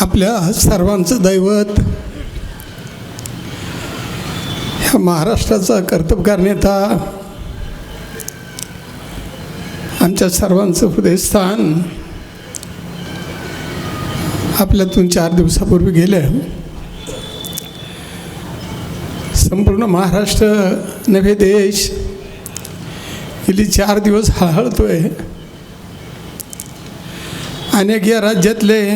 आपल्या सर्वांचं दैवत. ह्या महाराष्ट्राचा कर्तबगार नेता. आमच्या सर्वांचं हृदयस्थान आपल्यातून चार दिवसापूर्वी गेलं. संपूर्ण महाराष्ट्र नवे देश. गेली चार दिवस हळहळतोय. अनेक या राज्यातले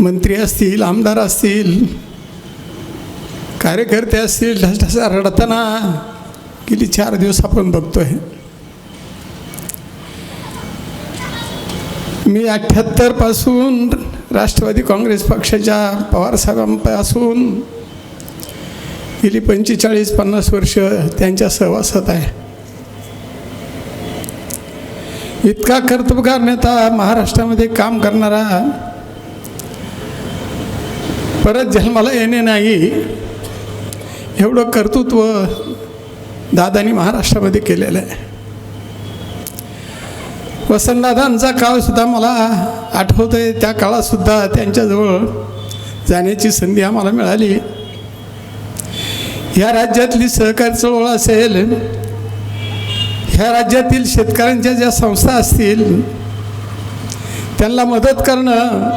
मंत्री असतील आमदार असतील कार्यकर्ते असतील ढसढसा रडताना गेली चार दिवस आपण बघतोय. मी अठ्ठ्याहत्तरपासून राष्ट्रवादी काँग्रेस पक्षाच्या पवारसाहेबांपासून गेली पंचेचाळीस पन्नास वर्ष त्यांच्या सहवासात आहे. इतका कर्तबगार नेता महाराष्ट्रामध्ये काम करणारा परत जन्माला येणे नाही. एवढं कर्तृत्व दादानी महाराष्ट्रामध्ये केलेलं आहे. वसंतदादांचा काळसुद्धा मला आठवतं आहे त्या काळातसुद्धा त्यांच्याजवळ जाण्याची संधी आम्हाला मिळाली. ह्या राज्यातली सहकारी चळवळ असेल ह्या राज्यातील शेतकऱ्यांच्या ज्या संस्था असतील त्यांना मदत करणं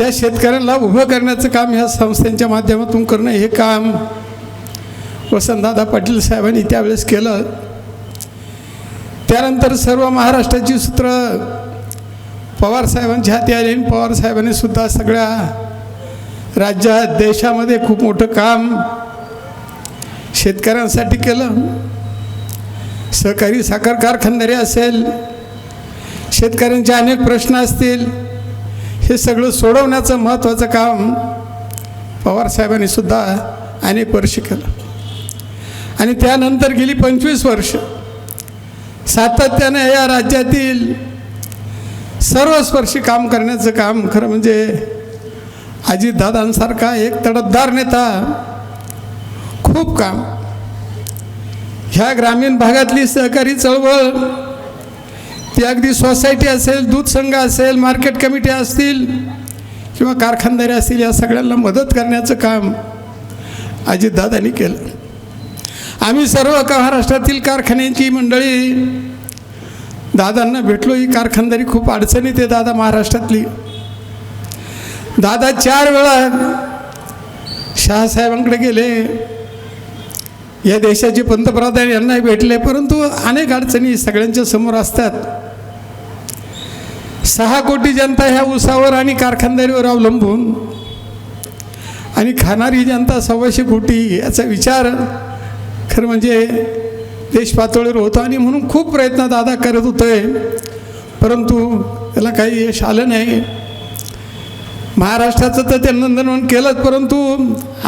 त्या शेतकऱ्यांना उभं करण्याचं काम ह्या संस्थांच्या माध्यमातून करणं हे काम वसंतदादा पाटील साहेबांनी त्यावेळेस केलं. त्यानंतर सर्व महाराष्ट्राची सूत्र पवार साहेबांच्या हाती आली आणि पवार साहेबांनी सुद्धा सगळ्या राज्यात देशामध्ये खूप मोठं काम शेतकऱ्यांसाठी केलं. सहकारी साखर कारखानदारी असेल शेतकऱ्यांचे अनेक प्रश्न असतील हे सगळं सोडवण्याचं महत्त्वाचं काम पवारसाहेबांनी सुद्धा अनेक वर्ष केलं. आणि त्यानंतर गेली पंचवीस वर्ष. सातत्यानं या राज्यातील सर्वस्पर्शी काम करण्याचं काम खरं म्हणजे अजितदादांसारखा एक तडफदार नेता खूप काम. ह्या ग्रामीण भागातली सहकारी चळवळ ती अगदी सोसायटी असेल दूध संघ असेल मार्केट कमिटी असतील किंवा कारखानदारी असतील या सगळ्यांना मदत करण्याचं काम अजितदादांनी केलं. आम्ही सर्व महाराष्ट्रातील कारखान्यांची मंडळी दादांना भेटलो. ही कारखानदारी खूप अडचणीत आहे दादा महाराष्ट्रातली. दादा चार वेळा शहासाहेबांकडे गेले. या देशाचे पंतप्रधान यांनाही भेटले परंतु अनेक अडचणी सगळ्यांच्या समोर असतात. सहा कोटी जनता ह्या उसावर आणि कारखानदारीवर अवलंबून. आणि खाणारी जनता सव्वाशे कोटी याचा विचार खरं म्हणजे देश पातळीवर होतो आणि म्हणून खूप प्रयत्न दादा करत होतोय परंतु त्याला काही यश आलं नाही. महाराष्ट्राचं तर ते नंदनवन केलंच परंतु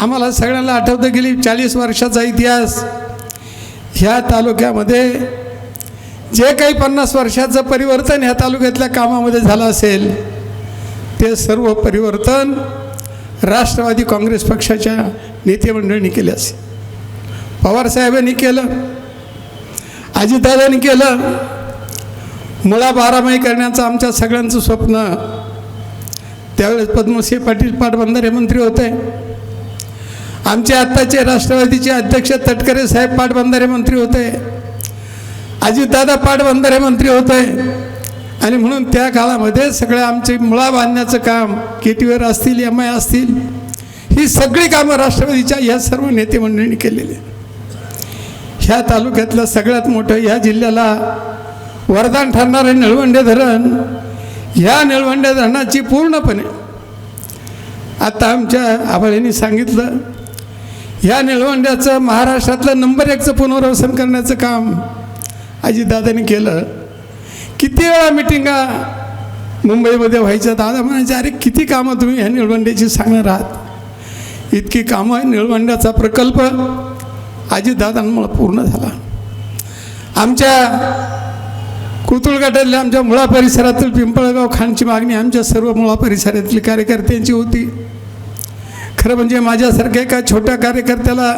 आम्हाला सगळ्यांना आठवतं गेली चाळीस वर्षाचा इतिहास. ह्या तालुक्यामध्ये जे काही पन्नास वर्षाचं परिवर्तन ह्या तालुक्यातल्या कामामध्ये झालं असेल ते सर्व परिवर्तन राष्ट्रवादी काँग्रेस पक्षाच्या नेतेमंडळींनी केले असेल. पवारसाहेबांनी केलं अजितदादांनी केलं. मुळा बारामाही करण्याचं आमच्या सगळ्यांचं स्वप्न त्यावेळेस पद्मसिंह पाटील पाटबंधारे मंत्री होते. आमचे आत्ताचे राष्ट्रवादीचे अध्यक्ष तटकरे साहेब पाटबंधारे मंत्री होते. अजितदादा पाटबंधारे मंत्री होते. आणि म्हणून त्या काळामध्ये सगळ्या आमचे मुळा बांधण्याचं काम केटीवर असतील एम आय असतील ही सगळी कामं राष्ट्रवादीच्या ह्या सर्व नेते मंडळींनी केलेली ह्या तालुक्यातलं सगळ्यात मोठं ह्या जिल्ह्याला वरदान ठरणारं निळवंडे धरण ह्या निळवंड्या धरणाची पूर्णपणे. आता आमच्या आबाळींनी सांगितलं ह्या निळवंड्याचं महाराष्ट्रातलं नंबर एकचं पुनर्वसन करण्याचं काम अजितदादांनी केलं. किती वेळा मिटिंगा मुंबईमध्ये व्हायच्या दादा म्हणायचे अरे किती कामं तुम्ही ह्या निळवंड्याची सांगणार आहात? इतकी कामं निळवंड्याचा प्रकल्प अजितदादांमुळं पूर्ण झाला. आमच्या कुतुळ गटातल्या आमच्या मुळा परिसरातील पिंपळगाव खानची मागणी आमच्या सर्व मुळा परिसरातील कार्यकर्त्यांची होती. खरं म्हणजे माझ्यासारख्या एका छोट्या कार्यकर्त्याला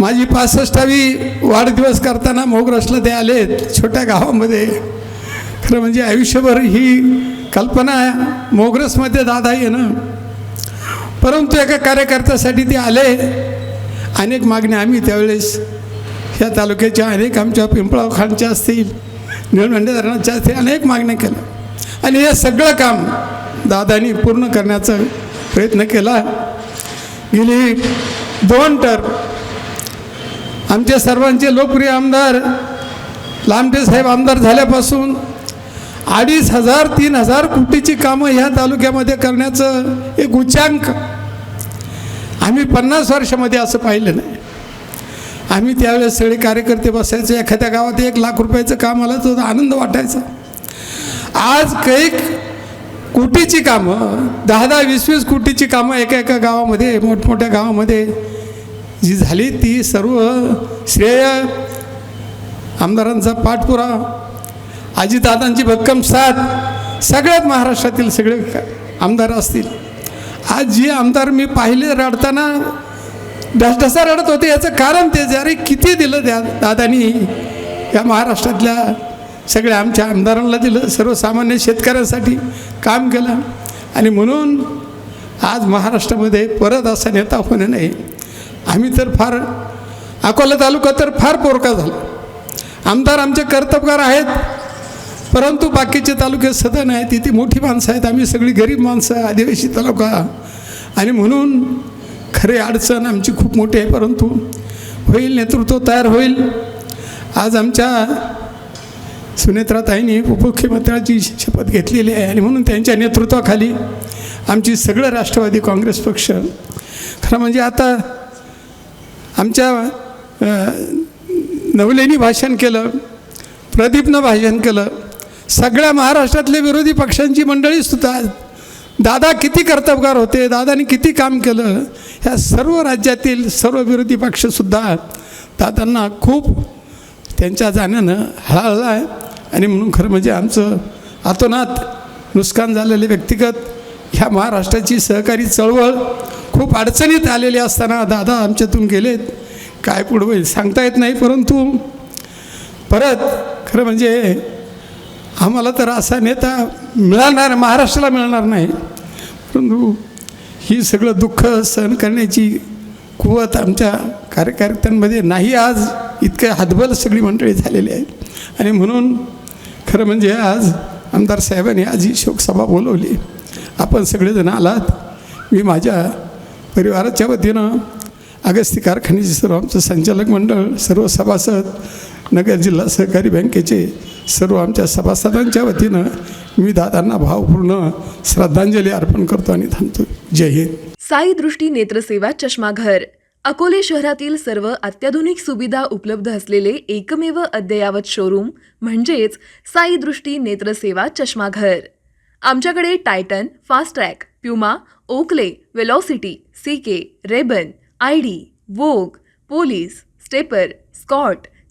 माझी पासष्टावी वाढदिवस करताना मोगरसला ते आलेत छोट्या गावामध्ये. खरं म्हणजे आयुष्यभर ही कल्पना मोगरसमध्ये दादा येणं परंतु एका कार्यकर्त्यासाठी ते आले. अनेक मागण्या आम्ही त्यावेळेस ह्या तालुक्याच्या अनेक आमच्या पिंपळाव खानच्या असतील निळवंडे धरणाच्या अनेक मागण्या केल्या. आणि हे सगळं काम दादानी पूर्ण करण्याचा प्रयत्न केला. गेली दोन टर आमचे सर्वांचे लोकप्रिय आमदार लामटे साहेब आमदार झाल्यापासून अडीच हजार तीन हजार कोटीची कामं ह्या तालुक्यामध्ये करण्याचं एक उच्चांक. आम्ही पन्नास वर्षामध्ये असं पाहिलं नाही. आम्ही त्यावेळेस सगळे कार्यकर्ते बसायचे. एखाद्या गावात एक लाख रुपयाचं काम आलं तर आनंद वाटायचा. आज कैक कोटीची कामं दहा दहा वीस वीस कोटीची कामं एका एका गावामध्ये मोठमोठ्या गावामध्ये जी झाली ती सर्व श्रेय आमदारांचा पाठपुरा आजीदादांची भक्कम साथ सगळ्यात महाराष्ट्रातील सगळे आमदार असतील. आज जे आमदार मी पाहिले रडताना ढसढसा रडत होते. याचं कारण ते अरे किती दिलं त्या दादानी? या महाराष्ट्रातल्या सगळ्या आमच्या आमदारांना दिलं. सर्वसामान्य शेतकऱ्यांसाठी काम केलं. आणि म्हणून आज महाराष्ट्रामध्ये परत असा नेता होणे नाही. आम्ही तर फार अकोला तालुका तर फार पोरका झाला. आमदार आमचे कर्तबगार आहेत. परंतु बाकीचे तालुके सदन आहेत. तिथे मोठी माणसं आहेत. आम्ही सगळी गरीब माणसं आदिवासी तालुका. आणि म्हणून खरे अडचण आमची खूप मोठी आहे परंतु होईल नेतृत्व तयार होईल. आज आमच्या सुनेत्राताईंनी उपमुख्यमंत्र्याची शपथ घेतलेली आहे आणि म्हणून त्यांच्या नेतृत्वाखाली आमची सगळं राष्ट्रवादी काँग्रेस पक्ष. खरं म्हणजे आता आमच्या नवलेनी भाषण केलं प्रदीपनं भाषण केलं सगळ्या महाराष्ट्रातले विरोधी पक्षांची मंडळीसुद्धा दादा किती कर्तबगार होते दादाने किती काम केलं ह्या सर्व राज्यातील सर्व विरोधी पक्षसुद्धा दादांना खूप त्यांच्या जाण्यानं हळहळला आहे. आणि म्हणून खरं म्हणजे आमचं आतोनात नुकसान झालेले व्यक्तिगत ह्या महाराष्ट्राची सहकारी चळवळ खूप अडचणीत आलेली असताना दादा आमच्यातून गेलेत. काय पुढं होईल सांगता येत नाही परंतु परत खरं म्हणजे आम्हाला तर असा नेता मिळणार महाराष्ट्राला मिळणार नाही. परंतु ही सगळं दुःख सहन करण्याची कुवत आमच्या कार्यकर्त्यांमध्ये नाही. आज इतके हातबल सगळी मंडळी झालेली आहे आणि म्हणून खरं म्हणजे आज आमदार साहेबांनी आज ही शोकसभा बोलवली. आपण सगळेजण आलात. मी माझ्या परिवाराच्या वतीनं अगस्ती कारखान्याचे सर्व आमचं संचालक मंडळ सर्व सभासद नगर जिल्हा सहकारी बँकेचे सर्व आमच्या सभासदांच्या वतीनं मी दादांना भावपूर्ण श्रद्धांजली अर्पण करतो आणि थांबतो जय हिंद. साई दृष्टी नेत्रसेवा चष्माघर. अकोले शहरातील सर्व अत्याधुनिक सुविधा उपलब्ध असलेले एकमेव अद्ययावत शोरूम म्हणजेच साई दृष्टी नेत्रसेवा चष्माघर. आमच्याकडे Titan fast track Puma Oakley Velocity C K Ray Ban I D Vogue Police Stepper Scott